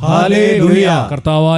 Hallelujah.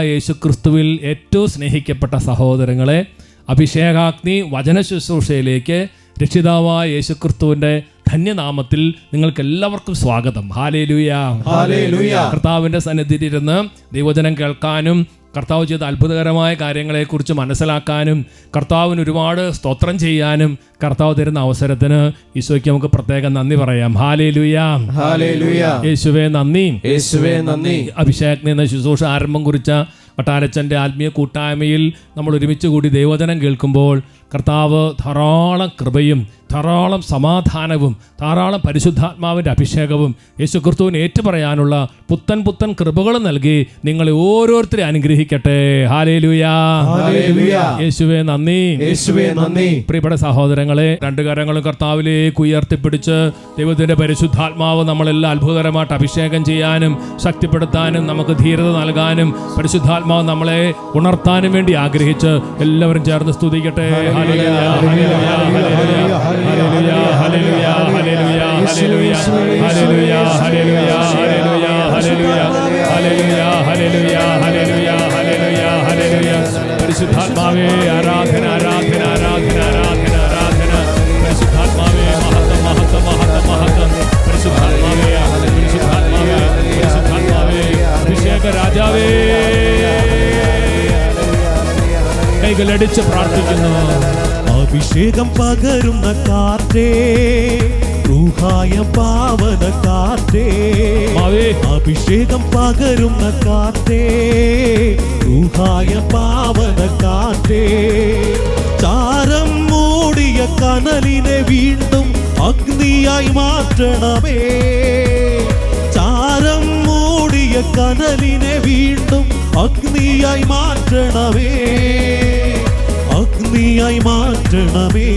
യേശു ക്രിസ്തുവിൽ ഏറ്റവും സ്നേഹിക്കപ്പെട്ട സഹോദരങ്ങളെ അഭിഷേകാഗ്നി വചന ശുശ്രൂഷയിലേക്ക് രക്ഷിതാവായ യേശുക്രിസ്തുവിന്റെ ധന്യനാമത്തിൽ നിങ്ങൾക്ക് എല്ലാവർക്കും സ്വാഗതം. ഹാലേലുയ. ഹാലേലൂയ. കർത്താവിന്റെ സന്നിധിയിലിരുന്ന് ദൈവജനം കേൾക്കാനും കർത്താവ് ചെയ്ത അത്ഭുതകരമായ കാര്യങ്ങളെക്കുറിച്ച് മനസ്സിലാക്കാനും കർത്താവിന് ഒരുപാട് സ്തോത്രം ചെയ്യാനും കർത്താവ് തരുന്ന അവസരത്തിന് ഈശോയ്ക്ക് നമുക്ക് പ്രത്യേകം നന്ദി പറയാം. ഹാലേലുയ. ഹാലേലൂയ. യേശുവേ നന്ദി. യേശുവേ നന്ദി. അഭിഷേക് എന്ന ശുശ്രൂഷ ആരംഭം കുറിച്ച വട്ടാരച്ചന്റെ ആത്മീയ കൂട്ടായ്മയിൽ നമ്മൾ ഒരുമിച്ച് കൂടി ദൈവചനം കേൾക്കുമ്പോൾ കർത്താവ് ധാരാളം കൃപയും ധാരാളം സമാധാനവും ധാരാളം പരിശുദ്ധാത്മാവിന്റെ അഭിഷേകവും യേശു ക്രിസ്തുവിന് ഏറ്റുപറയാനുള്ള പുത്തൻ പുത്തൻ കൃപകളും നൽകി നിങ്ങളെ ഓരോരുത്തരെ അനുഗ്രഹിക്കട്ടെ. ഹാലേലുയാ. യേശുവേ നന്ദി. യേശുവേ നന്ദി. പ്രിയപ്പെട്ട സഹോദരങ്ങളെ രണ്ടു കരങ്ങളും കർത്താവിലേക്ക് ഉയർത്തിപ്പിടിച്ച് ദൈവത്തിന്റെ പരിശുദ്ധാത്മാവ് നമ്മളെല്ലാം അത്ഭുതകരമായിട്ട് അഭിഷേകം ചെയ്യാനും ശക്തിപ്പെടുത്താനും നമുക്ക് ധീരത നൽകാനും പരിശുദ്ധാത്മാവ് നമ്മളെ ഉണർത്താനും വേണ്ടി ആഗ്രഹിച്ച് എല്ലാവരും ചേർന്ന് സ്തുതിക്കട്ടെ. പരിശുദ്ധാത്മാവേ ആരാധന ആരാധന ആരാധന ആരാധന ആരാധന. പരിശുദ്ധാത്മാവേ മഹത്വം മഹത്വം മഹത്വം മഹത്വം. പരിശുദ്ധാത്മാവേ പരിശുദ്ധാത്മാവേ പരിശുദ്ധാത്മാവേ. അഭിഷേക രാജാവേ. കൈകളടിച്ച് പ്രാർത്ഥിക്കുന്നു. അഭിഷേകം പകരുന്ന കാറ്റേ ൂഹായ പാവന കാറ്റേ. അഭിഷേകം പകരുന്ന കാറ്റേ ഊഹായ പാവന കാറ്റേ. ചാരം മൂടിയ കനലിനെ വീണ്ടും അഗ്നിയായി മാറ്റണമേ. കനലിനെ വീണ്ടും അഗ്നിയായി മാറ്റണമേ. അഗ്നിയായി മാറ്റണമേ.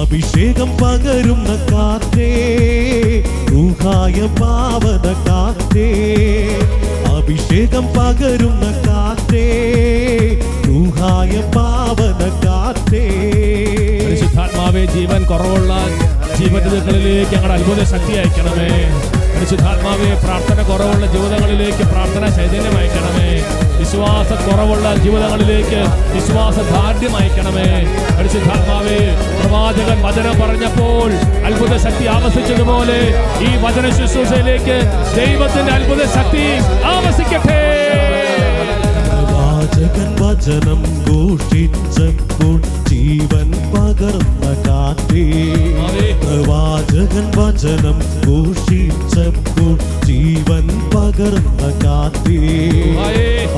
അഭിഷേകം പകരുന്ന കാത്തേ ഊഹായ പാവന കാത്തേ അഭിഷേകം പകരുന്ന കാത്തേ ഊഹായ പാവന കാത്തേ പരിശുദ്ധാത്മാവേ ജീവൻ കുറവുള്ള ജീവിതങ്ങളിലേക്ക് ഞങ്ങളുടെ അത്ഭുത ശക്തി അയക്കണമേ. പരിശുദ്ധാത്മാവിയെ പ്രാർത്ഥന കുറവുള്ള ജീവിതങ്ങളിലേക്ക് പ്രാർത്ഥന ചൈതന്യം അയക്കണമേ. വിശ്വാസ കുറവുള്ള ജീവിതങ്ങളിലേക്ക് വിശ്വാസ ദാർഢ്യം അയക്കണമേ. പരിശുദ്ധാത്മാവേ പ്രവാചകൻ വചനം പറഞ്ഞപ്പോൾ അത്ഭുത ശക്തി ആവസിച്ചതുപോലെ ഈ വചന ശുശ്രൂഷയിലേക്ക് ദൈവത്തിന്റെ അത്ഭുത ശക്തി ആവസിക്കട്ടെ. പ്രവാചകൻ വചനം ഘോഷിച്ചപ്പോൾ ജീവൻ പകർന്ന കാറ്റേ. പ്രവാചകൻ വചനം ഘോഷിച്ചപ്പോൾ ജീവൻ പകർന്ന കാറ്റേ.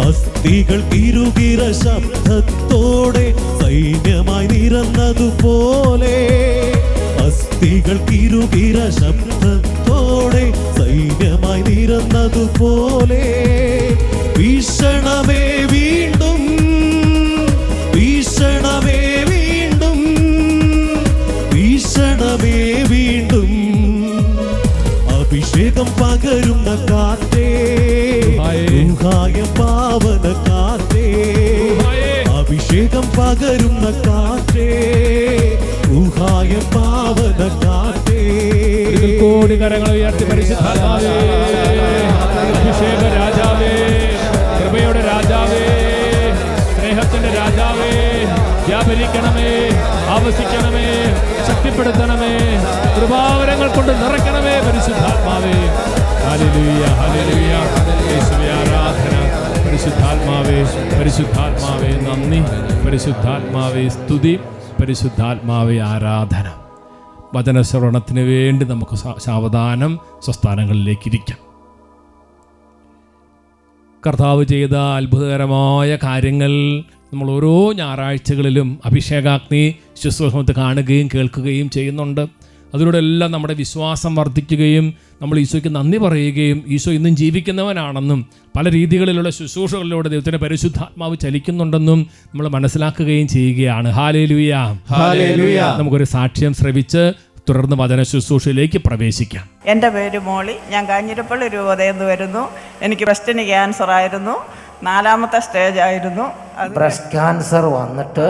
അസ്ഥികൾ തിരുകിര ശബ്ദത്തോടെ സൈന്യമായി നിരന്നതുപോലെ അസ്ഥികൾ തിരുകിര ശബ്ദത്തോടെ സൈന്യമായി നിരന്നതുപോലെ ഭീഷണമേ വീണ്ടും അഭിഷേകം പകരുന്ന കാത്തേ. ഊഹായ പാവന കാത്തേ. അഭിഷേകം പകരുന്ന കാത്തേ. ഊഹായ പാവന കാത്തേ. കോടി കരങ്ങൾ ഉയർത്തി പരിശുദ്ധാത്മാവേ. അഭിഷേക രാജാവേ. വ്യാപരിക്കണമേ ആവസിക്കണമേ ശക്തിപ്പെടുത്തണമേ കൃപാവരങ്ങൾ കൊണ്ട് നിറയ്ക്കണമേ പരിശുദ്ധാത്മാവേ. പരിശുദ്ധാത്മാവേ പരിശുദ്ധാത്മാവേ നന്ദി. പരിശുദ്ധാത്മാവേ സ്തുതി. പരിശുദ്ധാത്മാവേ ആരാധന. വചനശ്രവണത്തിന് വേണ്ടി നമുക്ക് സാവധാനം സ്വസ്ഥാനങ്ങളിലേക്ക് ഇരിക്കാം കർത്താവ് ചെയ്ത അത്ഭുതകരമായ കാര്യങ്ങൾ നമ്മൾ ഓരോ ഞായറാഴ്ചകളിലും അഭിഷേകാഗ്നി ശുശ്രൂഷമത്ത് കാണുകയും കേൾക്കുകയും ചെയ്യുന്നുണ്ട്. അതിലൂടെ എല്ലാം നമ്മുടെ വിശ്വാസം വർദ്ധിക്കുകയും നമ്മൾ ഈശോയ്ക്ക് നന്ദി പറയുകയും ഈശോ ഇന്നും ജീവിക്കുന്നവനാണെന്നും പല രീതികളിലുള്ള ശുശ്രൂഷകളിലൂടെ ദൈവത്തിന്റെ പരിശുദ്ധാത്മാവ് ചലിക്കുന്നുണ്ടെന്നും നമ്മൾ മനസ്സിലാക്കുകയും ചെയ്യുകയാണ്. ഹാലേ ലുയ നമുക്കൊരു സാക്ഷ്യം ശ്രവിച്ച് തുടർന്ന് വചന ശുശ്രൂഷയിലേക്ക് പ്രവേശിക്കാം. എന്റെ പേര് മോളി. ഞാൻ കാഞ്ഞിരപ്പള്ളി രൂപതയെന്ന് വരുന്നു. എനിക്ക് ബ്രസ്റ്റിന് ക്യാൻസർ ആയിരുന്നു നാലാമത്തെ സ്റ്റേജ് ആയിരുന്നു. ബ്രസ്റ്റ് ക്യാൻസർ വന്നിട്ട്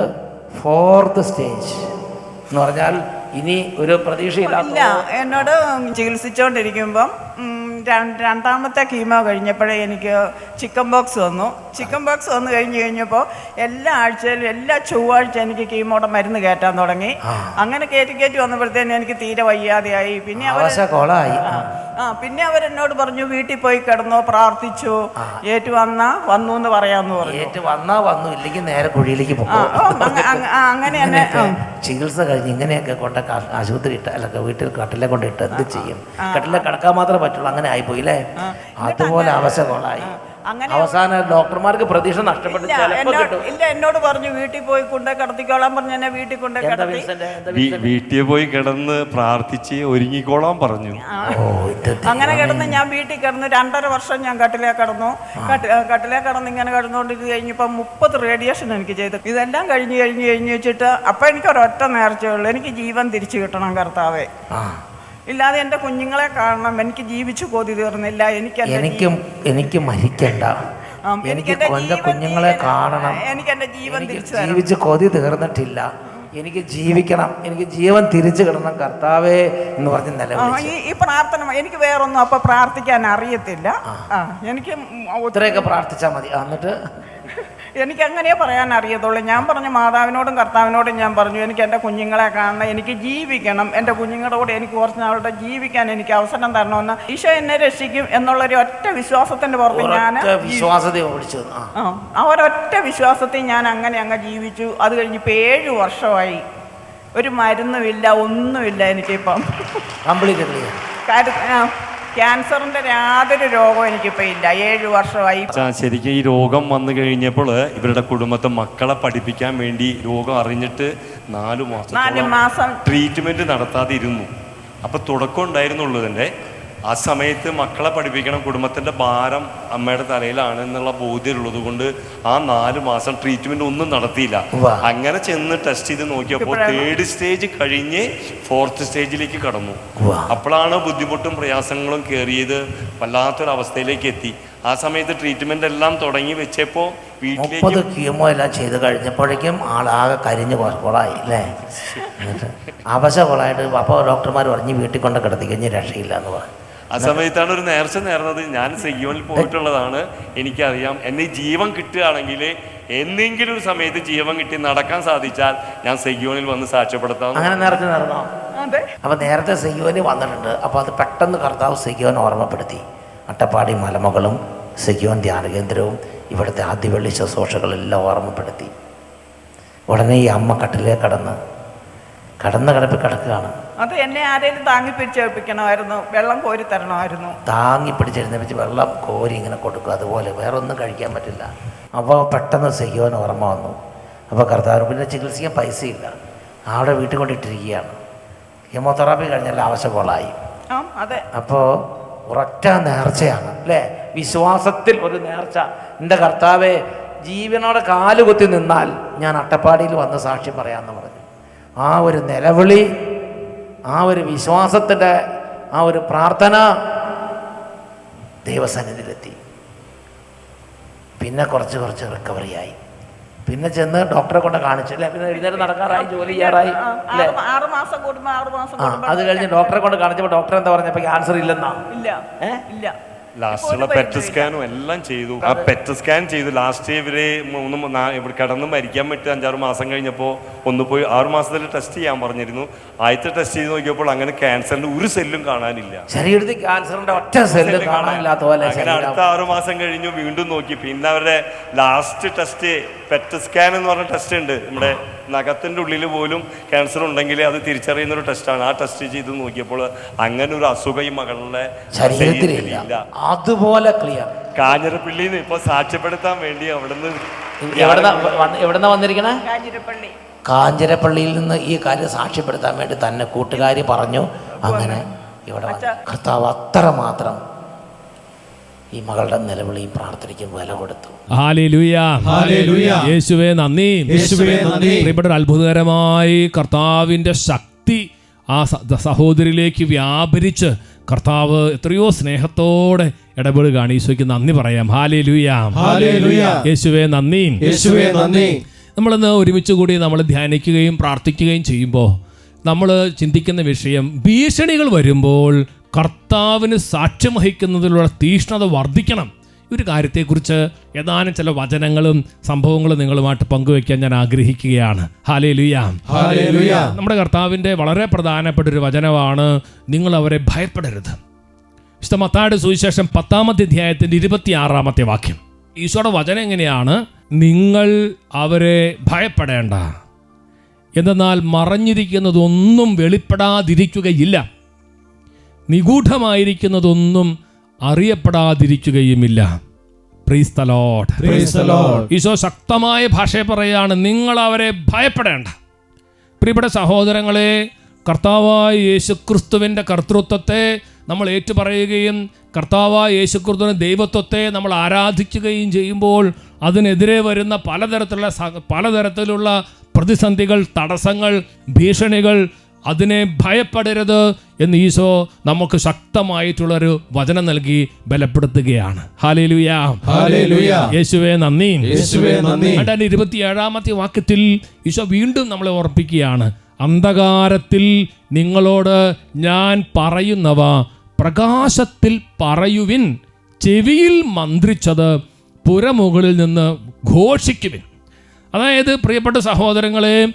ഫോർത്ത് സ്റ്റേജ് എന്ന് പറഞ്ഞാൽ ഇനി ഒരു പ്രതീക്ഷയില്ല എന്നോട് ചികിത്സിച്ചുകൊണ്ടിരിക്കുമ്പം രണ്ടാമത്തെ കീമോ കഴിഞ്ഞപ്പോഴേ എനിക്ക് ചിക്കൻ ബോക്സ് വന്നു. ചിക്കൻ ബോക്സ് വന്നു കഴിഞ്ഞ് കഴിഞ്ഞപ്പോൾ എല്ലാ ആഴ്ചയിലും എല്ലാ ചൊവ്വാഴ്ച എനിക്ക് കീമോടെ മരുന്ന് കയറ്റാൻ തുടങ്ങി. അങ്ങനെ കയറ്റി കയറ്റി വന്നപ്പോഴത്തേനും എനിക്ക് തീരെ വയ്യാതെയായി. പിന്നെ അവർ ആ പിന്നെ അവരെന്നോട് പറഞ്ഞു വീട്ടിൽ പോയി കിടന്നോ പ്രാർത്ഥിച്ചു. ഏറ്റു വന്നാ വന്നു എന്ന് പറയാന്ന് പറഞ്ഞു. ഏറ്റു വന്നാ വന്നു ഇല്ലെങ്കിൽ നേരെ കുഴിയിലേക്ക് പോകും അങ്ങനെ തന്നെ. ചികിത്സ കഴിഞ്ഞ് ഇങ്ങനെയൊക്കെ കൊണ്ട് ആശുപത്രി ഇട്ട് അല്ല വീട്ടിൽ കട്ടിലെ കൊണ്ട് ഇട്ട് എന്ത് ചെയ്യും? കട്ടിലെ കിടക്കാൻ മാത്രമേ പറ്റുള്ളൂ അങ്ങനെ ആയിപ്പോയി അല്ലേ അതുപോലെ അവശ കോളായി അങ്ങനെ അവസാനം ഡോക്ടർമാർക്ക് പ്രതീക്ഷ നഷ്ടപ്പെട്ടു. ഇല്ല എന്നോട് പറഞ്ഞു വീട്ടിൽ പോയി കൊണ്ടേ കിടത്തിക്കോളാൻ പറഞ്ഞു എന്നെ വീട്ടിൽ കൊണ്ടേ കിടത്തി. വീട്ടിൽ പോയി കിടന്ന് പ്രാർത്ഥിച്ച് ഒരുങ്ങിക്കോളാൻ പറഞ്ഞു. അങ്ങനെ കിടന്ന് ഞാൻ വീട്ടിൽ കിടന്ന് രണ്ടര വർഷം ഞാൻ കട്ടിലേ കിടന്നു. കട്ടി- കട്ടിലേ കിടന്ന് ഇങ്ങനെ കിടന്നുകൊണ്ട് ഇത് കഴിഞ്ഞപ്പോൾ മുപ്പത് റേഡിയേഷൻ എനിക്ക് ചെയ്തു. ഇതെല്ലാം കഴിഞ്ഞ് കഴിഞ്ഞ് കഴിഞ്ഞ് വെച്ചിട്ട് അപ്പം എനിക്ക് ഒരൊറ്റ നേർച്ചയുള്ളൂ എനിക്ക് ജീവൻ തിരിച്ചു കിട്ടണം കർത്താവേ. ആ. ഇല്ലാതെ എന്റെ കുഞ്ഞുങ്ങളെ കാണണം. എനിക്ക് ജീവിച്ചു കൊതി തീർന്നില്ല. എനിക്ക് എനിക്കും എനിക്ക് മരിക്കണ്ട. എനിക്ക് എന്റെ കുഞ്ഞുങ്ങളെ കാണണം. എനിക്ക് എന്റെ ജീവൻ. ജീവിച്ച് കൊതി തീർന്നിട്ടില്ല. എനിക്ക് ജീവിക്കണം. എനിക്ക് ജീവൻ തിരിച്ചു കിടണം കർത്താവേ എന്ന് പറഞ്ഞ നില ഈ പ്രാർത്ഥന എനിക്ക് വേറൊന്നും അപ്പൊ പ്രാർത്ഥിക്കാൻ അറിയത്തില്ല. എനിക്ക് ഇത്രയൊക്കെ പ്രാർത്ഥിച്ചാൽ മതി. എന്നിട്ട് എനിക്ക് അങ്ങനെ പറയാൻ അറിയത്തുള്ളൂ. ഞാൻ പറഞ്ഞു മാതാവിനോടും കർത്താവിനോടും ഞാൻ പറഞ്ഞു എനിക്ക് എന്റെ കുഞ്ഞുങ്ങളെ കാണണം എനിക്ക് ജീവിക്കണം എന്റെ കുഞ്ഞുങ്ങളുടെ കൂടെ എനിക്ക് കുറച്ച് നാളുടെ ജീവിക്കാൻ എനിക്ക് അവസരം തരണമെന്ന് ഈശോ എന്നെ രക്ഷിക്കും എന്നുള്ളൊരു ഒറ്റ വിശ്വാസത്തിന്റെ പുറത്ത് ഞാൻ ആ. ഒരൊറ്റ വിശ്വാസത്തിൽ ഞാൻ അങ്ങനെ അങ്ങ് ജീവിച്ചു. അത് കഴിഞ്ഞ് ഇപ്പം ഏഴ് വർഷമായി. ഒരു മരുന്നുമില്ല ഒന്നുമില്ല എനിക്കിപ്പം. കംപ്ലീറ്റ് ക്യാൻസറിന്റെ യാതൊരു രോഗവും എനിക്കിപ്പോ ഇല്ല. ഏഴ് വർഷമായി. ശരിക്കും ഈ രോഗം വന്നു കഴിഞ്ഞപ്പോൾ ഇവരുടെ കുടുംബത്തെ മക്കളെ പഠിപ്പിക്കാൻ വേണ്ടി രോഗം അറിഞ്ഞിട്ട് നാലു നാല് മാസം മാസം. ട്രീറ്റ്മെന്റ് നടത്താതെ ഇരുന്നു അപ്പൊ തുടക്കം ഉണ്ടായിരുന്നുള്ളതിന്റെ ആ സമയത്ത് മക്കളെ പഠിപ്പിക്കണം കുടുംബത്തിന്റെ ഭാരം അമ്മയുടെ തലയിലാണ് എന്നുള്ള ബോധ്യമുള്ളത് കൊണ്ട് ആ നാല് മാസം ട്രീറ്റ്മെന്റ് ഒന്നും നടത്തിയില്ല. അങ്ങനെ ചെന്ന് ടെസ്റ്റ് ചെയ്ത് നോക്കിയപ്പോൾ തേർഡ് സ്റ്റേജ് കഴിഞ്ഞ് ഫോർത്ത് സ്റ്റേജിലേക്ക് കടന്നു. അപ്പോഴാണ് ബുദ്ധിമുട്ടും പ്രയാസങ്ങളും കയറിയത് വല്ലാത്തൊരവസ്ഥയിലേക്ക് എത്തി. ആ സമയത്ത് ട്രീറ്റ്മെന്റ് എല്ലാം തുടങ്ങി വെച്ചപ്പോ മുപ്പത് വീട്ടിലേക്ക് കീമോ എല്ലാം ചെയ്ത് കഴിഞ്ഞപ്പോഴേക്കും ആളാകെ കരിഞ്ഞ് കൊ- കൊളായി അല്ലേ? അവശ കൊളായിട്ട് അപ്പോൾ ഡോക്ടർമാർ പറഞ്ഞ് വീട്ടിൽ കൊണ്ട് കിടത്തി കഴിഞ്ഞ് രക്ഷയില്ല എന്ന് പറഞ്ഞു. ആ സമയത്താണ് ഒരു നേർച്ച നേർന്നത്. ഞാൻ സെയ്യോനിൽ പോയിട്ടുള്ളതാണ്. എനിക്കറിയാം. എന്നെ ജീവൻ കിട്ടുകയാണെങ്കിൽ എന്തെങ്കിലും ഒരു സമയത്ത് ജീവൻ കിട്ടി നടക്കാൻ സാധിച്ചാൽ ഞാൻ സെയ്യോനിൽ വന്ന് സാക്ഷ്യപ്പെടുത്താം. അങ്ങനെ നേരത്തെ നടന്നോ അതെ. അപ്പോൾ നേരത്തെ സെയ്യോന് വന്നിട്ടുണ്ട്. അപ്പൊ അത് പെട്ടെന്ന് കർത്താവ് സെയ്യോൻ ഓർമ്മപ്പെടുത്തി. അട്ടപ്പാടി മലമകളും സെയ്യോൻ ധ്യാന കേന്ദ്രവും ഇവിടുത്തെ ആദ്യവെള്ളി ശുശ്രൂഷകളെല്ലാം ഓർമ്മപ്പെടുത്തി. ഉടനെ ഈ അമ്മ കട്ടിലേ കടന്ന് കടന്ന് കിടപ്പിൽ കിടക്കുകയാണ്. അത് എന്നെ ആരെങ്കിലും താങ്ങി പിടിച്ചേൽപ്പിക്കണമായിരുന്നു വെള്ളം കോരി തരണമായിരുന്നു. താങ്ങി പിടിച്ചെഴുന്നേപ്പിച്ച് വെള്ളം കോരി ഇങ്ങനെ കൊടുക്കുക അതുപോലെ വേറെ ഒന്നും കഴിക്കാൻ പറ്റില്ല. അപ്പോൾ പെട്ടെന്ന് സെയ്യോൻ ഓർമ്മ വന്നു. അപ്പോൾ കർത്താവ് പിന്നെ ചികിത്സിക്കാൻ പൈസയില്ല. അവിടെ വീട്ടിൽ കൊണ്ടിട്ടിരിക്കുകയാണ്. കീമോതെറാപ്പി കഴിഞ്ഞാൽ ആവശ്യമുള്ളായി അപ്പോൾ ഉറച്ച നേർച്ചയാണ് അല്ലേ? വിശ്വാസത്തിൽ ഒരു നേർച്ച. എന്റെ കർത്താവെ ജീവനോടെ കാലുകുത്തി നിന്നാൽ ഞാൻ അട്ടപ്പാടിയിൽ വന്ന് സാക്ഷ്യം പറയാമെന്ന് പറഞ്ഞു. ആ ഒരു നിലവിളി ആ ഒരു വിശ്വാസത്തിന്റെ ആ ഒരു പ്രാർത്ഥന ദൈവസന്നിധിയിലെത്തി. പിന്നെ കുറച്ച് കുറച്ച് റിക്കവറി ആയി. പിന്നെ ചെന്ന് ഡോക്ടറെ കൊണ്ട് കാണിച്ചില്ല. പിന്നെ എഴുന്നേറ്റ് നടക്കാറായി ജോലി ചെയ്യാറായി അത് കഴിഞ്ഞ് ഡോക്ടറെ കൊണ്ട് കാണിച്ചപ്പോൾ ഡോക്ടർ എന്താ പറഞ്ഞപ്പോൾ ക്യാൻസർ ഇല്ലെന്നാ? ഇല്ല. ഏഹ് ഇല്ല. ലാസ്റ്റുള്ള പെറ്റ് സ്കാനും എല്ലാം ചെയ്തു. ആ പെറ്റ് സ്കാൻ ചെയ്തു. ലാസ്റ്റ് ഇവർ മൂന്ന് ഇവിടെ കിടന്ന് മരിക്കാൻ പറ്റി അഞ്ചാറ് മാസം കഴിഞ്ഞപ്പോൾ ഒന്ന് പോയി ആറു മാസത്തിൽ ടെസ്റ്റ് ചെയ്യാൻ പറഞ്ഞിരുന്നു. ആദ്യത്തെ ടെസ്റ്റ് ചെയ്ത് നോക്കിയപ്പോൾ അങ്ങനെ ക്യാൻസറിന്റെ ഒരു സെല്ലും കാണാനില്ല. ശരീരത്തിൽ ക്യാൻസറിന്റെ ഒറ്റ സെല്ല് കാണാനില്ലാത്ത പോലെ അങ്ങനെ അടുത്ത ആറു മാസം കഴിഞ്ഞു വീണ്ടും നോക്കി. പിന്നെ അവരുടെ ലാസ്റ്റ് ടെസ്റ്റ് പെറ്റ് സ്കാൻ എന്ന് പറഞ്ഞ ടെസ്റ്റ് ഉണ്ട്. നമ്മുടെ നഖത്തിന്റെ ഉള്ളിൽ പോലും ക്യാൻസർ ഉണ്ടെങ്കിൽ അത് തിരിച്ചറിയുന്ന ഒരു ടെസ്റ്റാണ് ആ ടെസ്റ്റ് ചെയ്ത് നോക്കിയപ്പോൾ അങ്ങനെ ഒരു അസുഖം ഈ മകളുടെ ശരീരത്തിലില്ല. അതുപോലെ ക്ലിയർ കാഞ്ഞിരപ്പള്ളിന്ന് ഇപ്പൊ സാക്ഷ്യപ്പെടുത്താൻ വേണ്ടി അവിടുന്ന് എവിടുന്ന എവിടുന്ന വന്നിരിക്കണേ? കാഞ്ഞിരപ്പള്ളി. കാഞ്ഞിരപ്പള്ളിയിൽ നിന്ന് ഈ കാര്യം സാക്ഷ്യപ്പെടുത്താൻ വേണ്ടി തന്നെ കൂട്ടുകാരി പറഞ്ഞു. അങ്ങനെ ഇവിടെ കർത്താവ് അത്ര അത്രമാത്രം ഈ മകളുടെ നിലവിളി പ്രാർത്ഥനയ്ക്ക് വില കൊടുത്തു. ഹാലേലൂയ. ഹാലേലൂയ. യേശുവേ നന്ദി. യേശുവേ നന്ദി. പ്രിയപ്പെട്ട അത്ഭുതകരമായി കർത്താവിന്റെ ശക്തി ആ സഹോദരിയിലേക്ക് വ്യാപരിച്ച് കർത്താവ് എത്രയോ സ്നേഹത്തോടെ ഇടപെടുകയാണ്. ഈശോയ്ക്ക് നന്ദി പറയാം. ഹാലേ ലുയാം യേശുവേ നന്ദി. യേശുവേ നന്ദി. നമ്മളിന്ന് ഒരുമിച്ച് കൂടി നമ്മൾ ധ്യാനിക്കുകയും പ്രാർത്ഥിക്കുകയും ചെയ്യുമ്പോൾ നമ്മൾ ചിന്തിക്കുന്ന വിഷയം ഭീഷണികൾ വരുമ്പോൾ കർത്താവിന് സാക്ഷ്യം വഹിക്കുന്നതിലുള്ള തീഷ്ണത വർദ്ധിക്കണം. ഈ ഒരു കാര്യത്തെക്കുറിച്ച് ഏതാനും ചില വചനങ്ങളും സംഭവങ്ങളും നിങ്ങളുമായിട്ട് പങ്കുവയ്ക്കാൻ ഞാൻ ആഗ്രഹിക്കുകയാണ്. ഹാലേ ലുയാം നമ്മുടെ കർത്താവിന്റെ വളരെ പ്രധാനപ്പെട്ട ഒരു വചനമാണ് നിങ്ങൾ അവരെ ഭയപ്പെടരുത്. വിശുദ്ധ സുവിശേഷം പത്താമത്തെ അധ്യായത്തിന്റെ ഇരുപത്തിയാറാമത്തെ വാക്യം. ഈശോയുടെ വചനം എങ്ങനെയാണ്? നിങ്ങൾ അവരെ ഭയപ്പെടേണ്ട. എന്തെന്നാൽ മറഞ്ഞിരിക്കുന്നതൊന്നും വെളിപ്പെടാതിരിക്കുകയില്ല. നിഗൂഢമായിരിക്കുന്നതൊന്നും അറിയപ്പെടാതിരിക്കുകയുമില്ല. ഈശോ ശക്തമായ ഭാഷയെ പറയുകയാണ് നിങ്ങൾ അവരെ ഭയപ്പെടേണ്ട. പ്രിയപ്പെട്ട സഹോദരങ്ങളെ കർത്താവായ യേശു ക്രിസ്തുവിന്റെ കർത്തൃത്വത്തെ നമ്മൾ ഏറ്റുപറയുകയും കർത്താവായ യേശുക്രിസ്തുവിന്റെ ദൈവത്വത്തെ നമ്മൾ ആരാധിക്കുകയും ചെയ്യുമ്പോൾ അതിനെതിരെ വരുന്ന പലതരത്തിലുള്ള പലതരത്തിലുള്ള പ്രതിസന്ധികൾ തടസ്സങ്ങൾ ഭീഷണികൾ അതിനെ ഭയപ്പെടരുത് എന്ന് ഈശോ നമുക്ക് ശക്തമായിട്ടുള്ളൊരു വചനം നൽകി ബലപ്പെടുത്തുകയാണ്. യേശുവേ നന്ദി. രണ്ടായിരത്തി ഇരുപത്തിയേഴാമത്തെ വാക്യത്തിൽ ഈശോ വീണ്ടും നമ്മളെ ഓർപ്പിക്കുകയാണ്. അന്ധകാരത്തിൽ നിങ്ങളോട് ഞാൻ പറയുന്നവ പ്രകാശത്തിൽ പറയുവിൻ ചെവിയിൽ മന്ത്രിച്ചത് പുരമുകളിൽ നിന്ന് ഘോഷിക്കുവിൻ. അതായത് പ്രിയപ്പെട്ട സഹോദരങ്ങളെ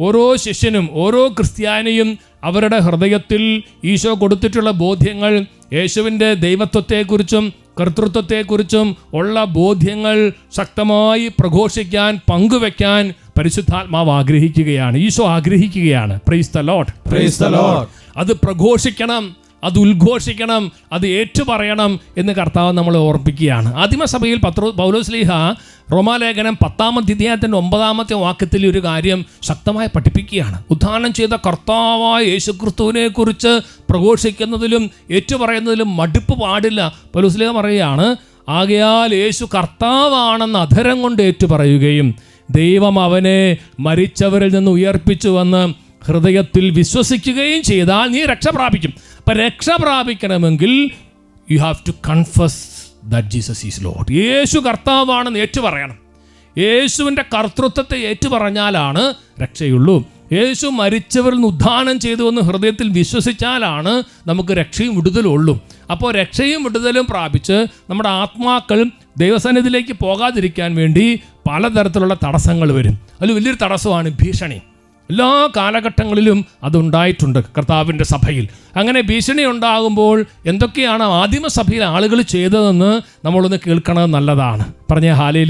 ഓരോ ശിഷ്യനും ഓരോ ക്രിസ്ത്യാനിയും അവരുടെ ഹൃദയത്തിൽ ഈശോ കൊടുത്തിട്ടുള്ള ബോധ്യങ്ങൾ യേശുവിന്റെ ദൈവത്വത്തെക്കുറിച്ചും കർത്തൃത്വത്തെക്കുറിച്ചും ഉള്ള ബോധ്യങ്ങൾ ശക്തമായി പ്രഘോഷിക്കാൻ പങ്കുവെക്കാൻ പരിശുദ്ധാത്മാവ് ആഗ്രഹിക്കുകയാണ്. ഈശോ ആഗ്രഹിക്കുകയാണ്. Praise the Lord praise the Lord അത് പ്രഘോഷിക്കണം. അത് ഉദ്ഘോഷിക്കണം അത് ഏറ്റുപറയണം എന്ന് കർത്താവ് നമ്മളെ ഓർപ്പിക്കുകയാണ്. ആദിമസഭയിൽ പത്രോ പൗലോസ്ലീഹ റോമാലേഖനം പത്താമത്തെ അധ്യായത്തിന്റെ ഒമ്പതാമത്തെ വാക്യത്തിൽ ഒരു കാര്യം ശക്തമായി പഠിപ്പിക്കുകയാണ്. ഉദ്ധാനം ചെയ്ത കർത്താവായ യേശുക്രിസ്തുവിനെക്കുറിച്ച് പ്രഘോഷിക്കുന്നതിലും ഏറ്റുപറയുന്നതിലും മടുപ്പ് പാടില്ല. പൗലോസ്ലീഹ പറയുകയാണ് ആകയാൽ യേശു കർത്താവാണെന്ന് അധരം കൊണ്ട് ഏറ്റുപറയുകയും ദൈവം അവനെ മരിച്ചവരിൽ നിന്ന് ഉയർപ്പിച്ചു വന്ന് ഹൃദയത്തിൽ വിശ്വസിക്കുകയും ചെയ്താൽ നീ രക്ഷ പ്രാപിക്കും അപ്പം രക്ഷ പ്രാപിക്കണമെങ്കിൽ you have to confess that Jesus is Lord യേശു കർത്താവാണെന്ന് ഏറ്റു പറയണം യേശുവിന്റെ കർത്തൃത്വത്തെ ഏറ്റു പറഞ്ഞാലാണ് രക്ഷയുള്ളൂ. യേശു മരിച്ചവരിൽ നിന്ന് ഉദ്ധാനം ചെയ്തുവെന്ന് ഹൃദയത്തിൽ വിശ്വസിച്ചാലാണ് നമുക്ക് രക്ഷയും വിടുതലും ഉള്ളൂ. അപ്പോൾ രക്ഷയും വിടുതലും പ്രാപിച്ച് നമ്മുടെ ആത്മാക്കൾ ദൈവസന്നിധിയിലേക്ക് പോകാതിരിക്കാൻ വേണ്ടി പലതരത്തിലുള്ള തടസ്സങ്ങൾ വരും. അതിൽ വലിയൊരു തടസ്സമാണ് ഭീഷണി. എല്ലാ കാലഘട്ടങ്ങളിലും അതുണ്ടായിട്ടുണ്ട് കർത്താവിന്റെ സഭയിൽ. അങ്ങനെ ഭീഷണി ഉണ്ടാകുമ്പോൾ എന്തൊക്കെയാണ് ആദിമ സഭയിൽ ആളുകൾ ചെയ്തതെന്ന് നമ്മളൊന്ന് കേൾക്കണത് നല്ലതാണ്. പറഞ്ഞ ഹാലേ